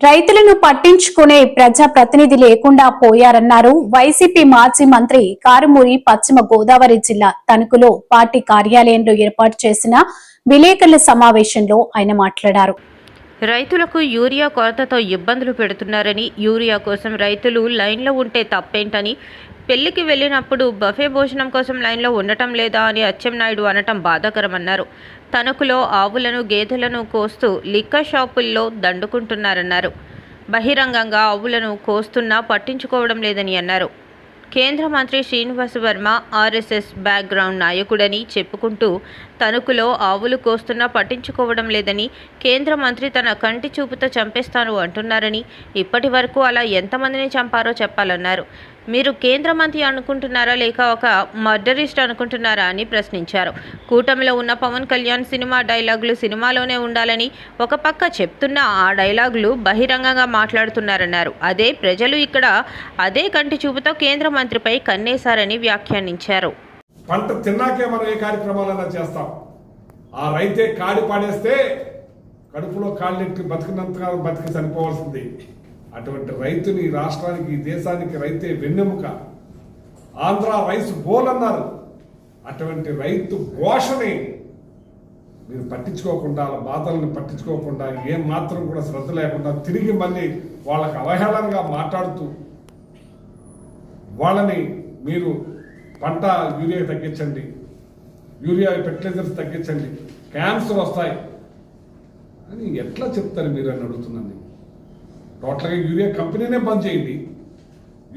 రైతులను పట్టించుకునే ప్రజా ప్రతినిధి లేకుండా పోయారన్నారు వైసీపీ మాజీ మంత్రి కారుమూరి పశ్చిమ గోదావరి జిల్లా తణుకులో పార్టీ కార్యాలయంలో ఏర్పాటు చేసిన విలేకరుల సమావేశంలో ఆయన మాట్లాడారు. రైతులకు యూరియా కొరతతో ఇబ్బందులు పెడుతున్నారని యూరియా కోసం రైతులు లైన్లో ఉంటే తప్పేంటని పెళ్ళికి వెళ్ళినప్పుడు బఫే భోజనం కోసం లైన్లో ఉండటం లేదా అని అచ్చెన్నాయుడు అనటం బాధాకరమన్నారు. తణుకులో ఆవులను గేదెలను కోస్తూ లిక్కర్ షాపుల్లో దండుకుంటున్నారన్నారు. బహిరంగంగా ఆవులను కోస్తున్నా పట్టించుకోవడం లేదని అన్నారు. కేంద్ర మంత్రి శ్రీనివాస వర్మ ఆర్ఎస్ఎస్ బ్యాక్గ్రౌండ్ నాయకుడని చెప్పుకుంటూ తణుకులో ఆవులు కోస్తున్నా పట్టించుకోవడం లేదని కేంద్ర మంత్రి తన కంటి చూపుతో చంపేస్తాను అంటున్నారని ఇప్పటి వరకు అలా ఎంతమందిని చంపారో చెప్పాలన్నారు. మీరు కేంద్ర మంత్రి అనుకుంటున్నారా లేక ఒక మర్డరిస్ట్ అనుకుంటున్నారా అని ప్రశ్నించారు. కూటమిలో ఉన్న పవన్ కళ్యాణ్ సినిమా డైలాగులు సినిమాలోనే ఉండాలని ఒక పక్క చెప్తున్న ఆ డైలాగులు బహిరంగంగా మాట్లాడుతున్నారన్నారు. అదే ప్రజలు ఇక్కడ అదే కంటి చూపుతో కేంద్ర మంత్రిపై కన్నేశారని వ్యాఖ్యానించారు. పంట తిన్నాకే మనం ఏ కార్యక్రమాలన్నా చేస్తాం. ఆ రైతే కాడి పాడేస్తే కడుపులో కాళ్ళెట్టి బతికినంతగా బతికి చనిపోవాల్సింది. అటువంటి రైతుని రాష్ట్రానికి దేశానికి రైతే వెన్నెముక. ఆంధ్ర రైస్ బోల్ అన్నారు అటువంటి రైతు ఘోషని మీరు పట్టించుకోకుండా వాళ్ళ బాధలను పట్టించుకోకుండా ఏం మాత్రం కూడా శ్రద్ధ లేకుండా తిరిగి మళ్ళీ వాళ్ళకి అవహేళనగా మాట్లాడుతూ వాళ్ళని మీరు పంట యూరియా తగ్గించండి. యూరియా ఫెర్టిలైజర్స్ తగ్గించండి. క్యాన్సర్ వస్తాయి. అని ఎట్లా చెప్తారు మీరు అని అడుగుతున్నాను టోటల్గా యూరియా కంపెనీనే బంద్ చేయండి.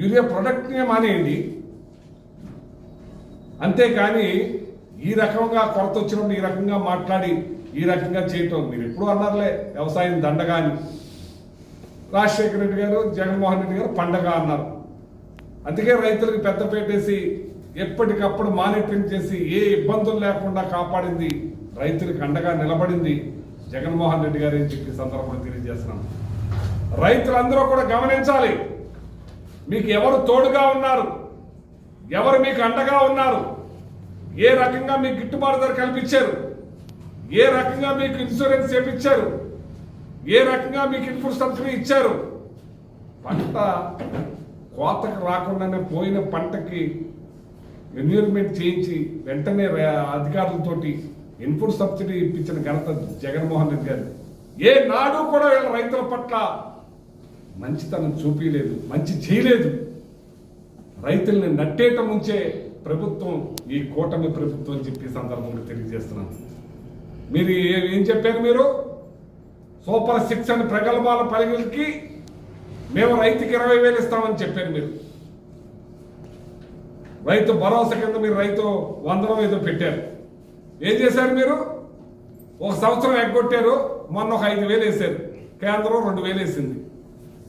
యూరియా ప్రొడక్ట్నే మానేయండి. అంతేకాని ఈ రకంగా కొరత వచ్చినప్పుడు ఈ రకంగా మాట్లాడి ఈ రకంగా చేయటం మీరు ఎప్పుడు అన్నారులే. వ్యవసాయం దండగా అని. రాజశేఖర రెడ్డి గారు జగన్మోహన్ రెడ్డి గారు పండగ అన్నారు. అందుకే రైతులకు పెద్ద పెట్టేసి ఎప్పటికప్పుడు మానిటరింగ్ చేసి ఏ ఇబ్బందులు లేకుండా కాపాడింది రైతులకు అండగా నిలబడింది జగన్మోహన్ రెడ్డి గారు అని చెప్పి సందర్భంగా తెలియజేస్తున్నాను. రైతులందరూ కూడా గమనించాలి మీకు ఎవరు తోడుగా ఉన్నారు ఎవరు మీకు అండగా ఉన్నారు ఏ రకంగా మీకు గిట్టుబాటు ధర కల్పించారు ఏ రకంగా మీకు ఇన్సూరెన్స్ చేపించారు ఏ రకంగా మీకు ఇన్పుట్ సబ్సిడీ ఇచ్చారు పంట కోతకు రాకుండానే పోయిన పంటకి ఎన్విరాన్మెంట్ చేయించి వెంటనే అధికారులతోటి ఇన్పుట్ సబ్సిడీ ఇప్పించిన ఘనత జగన్మోహన్ రెడ్డి గారు. ఏ నాడు కూడా వీళ్ళ రైతుల పట్ల మంచితనం చూపించలేదు మంచి చేయలేదు. రైతుల్ని నట్టేట ముంచే ప్రభుత్వం ఈ కూటమి ప్రభుత్వం చెప్పి సందర్భంగా తెలియజేస్తున్నాను మీరు ఏం చెప్పారు మీరు? సూపర్ సిక్స్ అని ప్రగల్భాల పలికి మేము రైతుకి ఇరవై వేలు ఇస్తామని చెప్పారు మీరు. రైతు భరోసా కింద మీరు రైతు వందనం ఏదో పెట్టారు. ఏం చేశారు మీరు? ఒక సంవత్సరం ఎగ్గొట్టారు మొన్న ఒక ఐదు వేలు వేశారు. కేంద్రం రెండు వేలు వేసింది.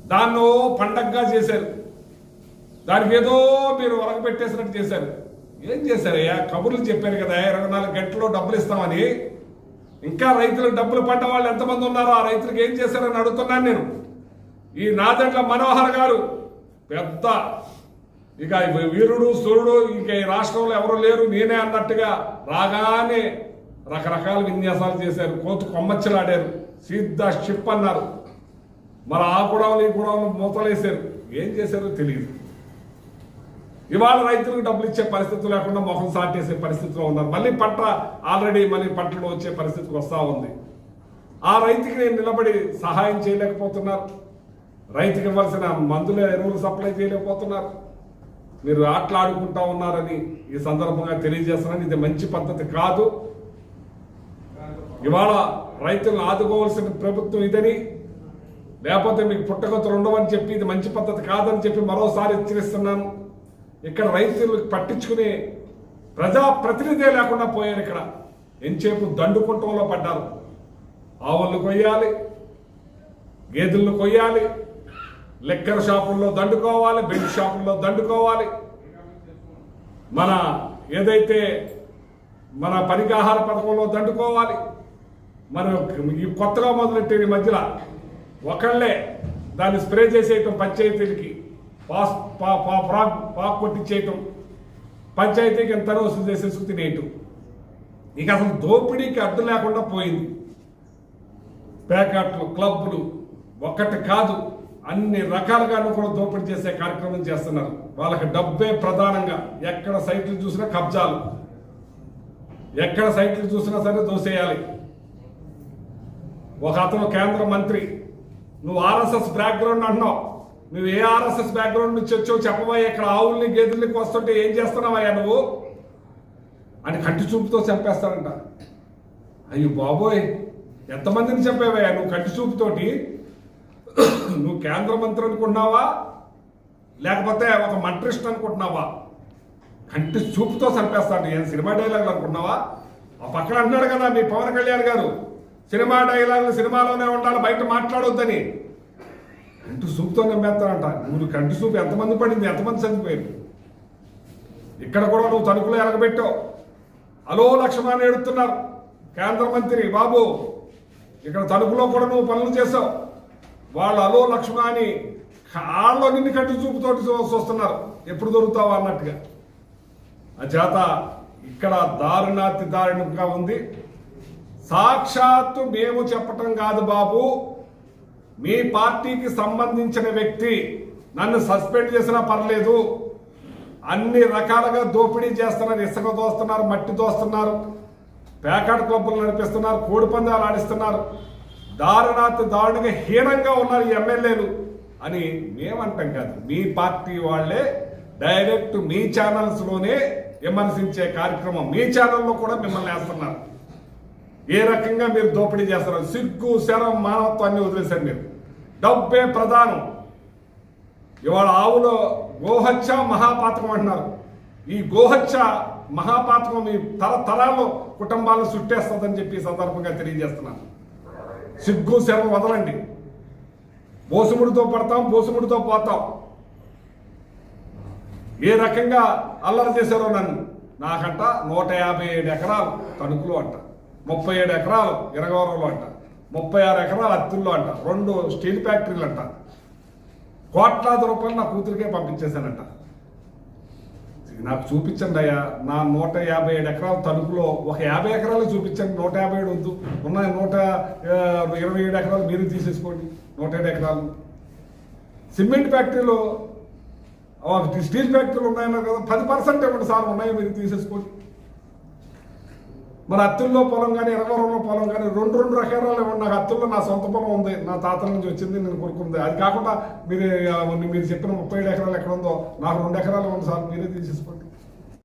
దాన్ని పండగగా చేశారు. దానికి ఏదో మీరు పెట్టేసినట్టు చేశారు. ఏం చేశారయ్యా? కబుర్లు చెప్పారు కదా ఇరవై నాలుగు గంటల్లో డబ్బులు ఇస్తామని. ఇంకా రైతులకు డబ్బులు పడ్డ వాళ్ళు ఎంతమంది ఉన్నారో ఆ రైతులకు ఏం చేశారని అడుగుతున్నాను నేను. ఈ నాదెండ్ల మనోహర్ గారు పెద్ద ఇక వీరుడు సూర్యుడు ఇక ఈ రాష్ట్రంలో ఎవరు లేరు నేనే అన్నట్టుగా రాగానే రకరకాల విన్యాసాలు చేశారు. కోతు కొమ్మచ్చలాడారు సీదా షిప్ అన్నారు. మరి ఆ గుడవలు ఈ గుడవలు మూతలేశారు. ఏం చేశారో తెలియదు. ఇవాళ రైతులకు డబ్బులు ఇచ్చే పరిస్థితి లేకుండా మొహం సాటేసే పరిస్థితిలో ఉన్నారు. మళ్ళీ పంట ఆల్రెడీ మళ్ళీ పంటలు వచ్చే పరిస్థితికి వస్తూ ఉంది. ఆ రైతుకి నేను నిలబడి సహాయం చేయలేకపోతున్నారు. రైతుకి ఇవ్వాల్సిన మందుల ఎరువులు సప్లై చేయలేకపోతున్నారు. మీరు ఆటలాడుకుంటా ఉన్నారని ఈ సందర్భంగా తెలియజేస్తున్నాను. ఇది మంచి పద్ధతి కాదు. ఇవాళ రైతులను ఆదుకోవాల్సిన ప్రభుత్వం ఇదని లేకపోతే మీకు పుట్టగతులు ఉండవని చెప్పి ఇది మంచి పద్ధతి కాదని చెప్పి మరోసారి హెచ్చరిస్తున్నాను. ఇక్కడ రైతులు పట్టించుకునే ప్రజాప్రతినిధే లేకుండా పోయారు ఇక్కడ. ఎంచేపు దండుకుంటంలో పడ్డారు. ఆవులను కొయ్యాలి గేదెలను కొయ్యాలి లెక్కర్ షాపుల్లో దండుకోవాలి బెడ్ షాపుల్లో దండుకోవాలి. మన ఏదైతే మన పనికాహార పథకంలో దండుకోవాలి మనం ఈ కొత్తగా మొదలెట్టే ఈ మధ్యలో ఒకళ్ళే దాన్ని స్ప్రే చేసేయటం పంచాయతీలకి పాస్ పా పా ప్రాక్ పాక్ కొట్టించేయటం పంచాయతీకి ఎంత వసూలు చేసేసుకు తినేయటం ఇక అసలు దోపిడీకి అడ్డు లేకుండా పోయింది. ప్యాకెట్లు క్లబ్బులు ఒక్కటి కాదు. అన్ని రకాలుగా కూడా దోపిడీ చేసే కార్యక్రమం చేస్తున్నారు. వాళ్ళకి డబ్బే ప్రధానంగా. ఎక్కడ సైట్లు చూసినా కబ్జాలు. ఎక్కడ సైట్లు చూసినా సరే దోసేయాలి. ఒక అతను కేంద్ర మంత్రి. నువ్వు ఆర్ఎస్ఎస్ బ్యాక్గ్రౌండ్ అంటున్నావు. నువ్వు ఏ ఆర్ఎస్ఎస్ బ్యాక్గ్రౌండ్ నుంచి వచ్చో చెప్పబోయే ఇక్కడ ఆవుల్ని గేదెలకి వస్తుంటే ఏం చేస్తున్నావయ్యా నువ్వు? అని కంటి చూపుతో చంపేస్తాడంట. అయ్యో బాబోయ్. ఎంతమందిని చంపేవయ్యా నువ్వు కంటి చూపుతోటి? నువ్వు కేంద్ర మంత్రి అనుకుంటున్నావా? లేకపోతే ఒక మంట్రిస్ట్ అనుకుంటున్నావా? కంటి చూపుతో చంపేస్తాడు. ఏం సినిమా డైలాగులు అనుకున్నావా ఆ పక్కన అంటున్నాడు కదా మీ పవన్ కళ్యాణ్ గారు. సినిమా డైలాగులు సినిమాలోనే ఉండాలి బయట మాట్లాడొద్దని. కంటి చూపుతో నమ్మేస్తానంట నువ్వు కంటి చూపు ఎంతమంది పడింది? ఎంతమంది చనిపోయింది ఇక్కడ కూడా నువ్వు తణుకులో ఎలగబెట్టావు. అలో లక్ష్మణ్ ఎడుతున్నారు కేంద్ర మంత్రి బాబు ఇక్కడ తణుకులో కూడా నువ్వు పనులు చేసావు వాళ్ళు అలో లక్ష్మణాన్ని కాళ్ళలో నిన్ను కట్టి చూపుతోటి చూస్తున్నారు. ఎప్పుడు దొరుకుతావు అన్నట్టుగా. ఆ చేత ఇక్కడ దారుణాతి దారుణంగా ఉంది. సాక్షాత్తు మేము చెప్పటం కాదు బాబు. మీ పార్టీకి సంబంధించిన వ్యక్తి నన్ను సస్పెండ్ చేసినా పర్లేదు. అన్ని రకాలుగా దోపిడీ చేస్తున్నారు ఇసుక దోస్తున్నారు మట్టి దోస్తున్నారు ప్యాకెట్ క్లబ్బులు నడిపిస్తున్నారు కోడి పందాలు ఆడిస్తున్నారు. దారుణాతి దారుణంగా హీనంగా ఉన్నారు ఈ ఎమ్మెల్యేలు అని మేమంటాం కాదు. మీ పార్టీ వాళ్ళే డైరెక్ట్ మీ ఛానల్స్లోనే విమర్శించే కార్యక్రమం. మీ ఛానల్లో కూడా మిమ్మల్ని వేస్తున్నారు. ఏ రకంగా మీరు దోపిడీ చేస్తారు సిగ్గు శరం మానవత్వాన్ని వదిలేశారు మీరు. డబ్బే ప్రధానం. ఇవాళ ఆవులో గోహత్య మహాపాతకం అంటున్నారు. ఈ గోహత్య మహాపాతకం మీ తరతరాలు కుటుంబాలను చుట్టేస్తుందని చెప్పి సందర్భంగా తెలియజేస్తున్నాను. సిగ్గు శరం వదలండి. బోసుముడితో పడతాం బోసుముడితో పోతాం. ఏ రకంగా అల్లరి చేశారో నన్ను? నాకంట నూట యాభై ఏడు ఎకరాలు తణుకులు అంట. ముప్పై ఏడు ఎకరాలు ఇరగవరంలో అంట. ముప్పై ఆరు ఎకరాలు అత్తుల్లో అంట. రెండు స్టీల్ ఫ్యాక్టరీలు అంట. కోట్లాది రూపాయలు నా కూతురికే పంపించేశానంట. నాకు చూపించండి అయ్యా. నా నూట యాభై ఏడు ఎకరాల తణుకులో ఒక యాభై ఎకరాలు చూపించండి. నూట యాభై ఏడు వద్దు. ఉన్న నూట ఇరవై ఏడు ఎకరాలు మీరు తీసేసుకోండి. నూట ఏడు ఎకరాలు. సిమెంట్ ఫ్యాక్టరీలో స్టీల్ ఫ్యాక్టరీలు ఉన్నాయన్నారు కదా. పది పర్సెంట్ ఏమంటే సార్. ఉన్నాయి మీరు తీసేసుకోండి. మరి అత్తుల్లో పొలం కానీ ఇరవరంలో పొలం కానీ రెండు రెండు ఎకరాలు నాకు అత్తుల్లో నా సొంత పొలం ఉంది. నా తాతల నుంచి వచ్చింది నేను కొనుక్కుంది. అది కాకుండా మీరు మీరు చెప్పిన ముప్పై ఏడు ఎకరాలు ఎక్కడ ఉందో నాకు రెండు ఎకరాలు ఉంది సార్ మీరే తీసేసుకోండి.